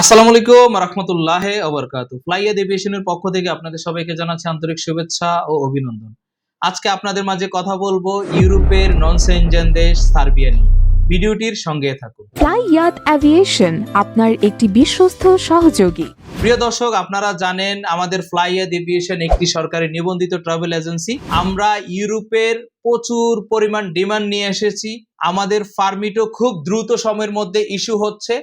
আসসালামু আলাইকুম রহমতুল্লাহ ওবরকাতু ফ্লাইয়াদ এভিয়েশনের পক্ষ থেকে আপনাদের সবাইকে জানাচ্ছি আন্তরিক শুভেচ্ছা ও অভিনন্দন। আজকে আপনাদের মাঝে কথা বলব ইউরোপের নন সেনজেন দেশ সার্বিয়া নিয়ে। ভিডিওটির সঙ্গে থাকুন। ফ্লাই ইয়াত অ্যাভিয়েশন আপনার একটি বিশ্বস্ত সহযোগী। প্রিয় দর্শক আপনারা জানেন আমাদের ফ্লাইয়াদ এভিয়েশন একটি সরকারি নিবন্ধিত ট্রাভেল এজেন্সি আমরা ইউরোপের প্রচুর পরিমাণ ডিমান্ড নিয়ে এসেছি। আমাদের ফার্মিটও খুব দ্রুত সময়ের মধ্যে ইস্যু হচ্ছে।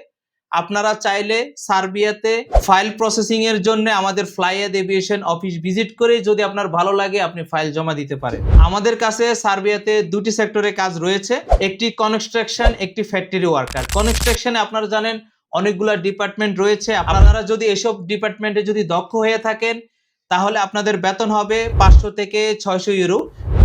আপনারা চাইলে সার্বিয়াতে ফাইল প্রসেসিং এর জন্য আমাদের ফ্লাইয়াদ এভিয়েশন অফিস ভিজিট করে যদি আপনার ভালো লাগে, আপনি ফাইল জমা দিতে পারেন। আমাদের কাছে সার্বিয়াতে দুটি সেক্টরে কাজ রয়েছে। একটি কনস্ট্রাকশন একটি ফ্যাক্টরি ওয়ার্কার কনস্ট্রাকশনে আপনারা জানেন, অনেকগুলা ডিপার্টমেন্ট রয়েছে। আপনারা যদি এসব ডিপার্টমেন্টে যদি দক্ষ হয়ে থাকেন, তাহলে আপনাদের বেতন হবে পাঁচশো থেকে ছয়শো ইউরো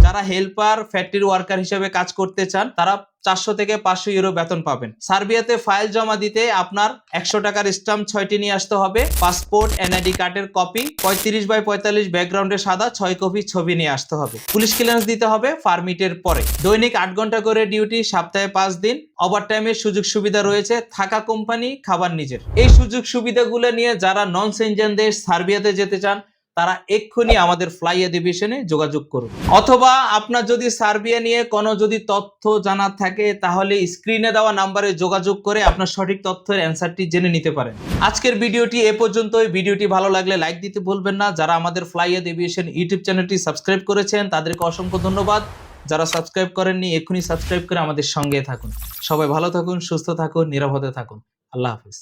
যারা হেল্পার ফ্যাক্টরি ওয়ার্কার হিসেবে কাজ করতে চান, তারা চারশো থেকে পাঁচশো ইউরো বেতন পাবেন। সার্বিয়াতে ফাইল জমা দিতে আপনার একশো টাকার স্টাম্প ছয়টি নিয়ে আসতে হবে। পাসপোর্ট এনআইডি কার্ডের কপি পঁয়ত্রিশ বাই পঁয়তাল্লিশ ব্যাকগ্রাউন্ডে সাদা, ছয় কপি ছবি নিয়ে আসতে হবে। পুলিশ ক্লিয়ারেন্স দিতে হবে ফার্মিটের পরে। দৈনিক আট ঘণ্টা করে ডিউটি সপ্তাহে পাঁচ দিন। ওভার টাইমের সুযোগ সুবিধা রয়েছে থাকা কোম্পানি খাবার নিজের। এই সুযোগ সুবিধাগুলো নিয়ে যারা নন সেনজেন দেশ সার্বিয়াতে যেতে চান তারা এক্ষুনি আমাদের ফ্লাই ডিভিশনে যোগাযোগ করুন। অথবা আপনার যদি সার্বিয়া নিয়ে কোনো যদি তথ্য জানা থাকে, তাহলে স্ক্রিনে দেওয়া নাম্বারে যোগাযোগ করে আপনার সঠিক তথ্যের অ্যান্সারটি জেনে নিতে পারেন। আজকের ভিডিওটি এ পর্যন্তই। ভিডিওটি ভালো লাগলে লাইক দিতে ভুলবেন না। যারা আমাদের ফ্লাই এভিয়েশন ইউটিউব চ্যানেলটি সাবস্ক্রাইব করেছেন, তাদেরকে অসংখ্য ধন্যবাদ। যারা সাবস্ক্রাইব করেননি, এক্ষুনি সাবস্ক্রাইব করে আমাদের সঙ্গে থাকুন। সবাই ভালো থাকুন, সুস্থ থাকুন, নিরাপদে থাকুন। আল্লাহ হাফিজ।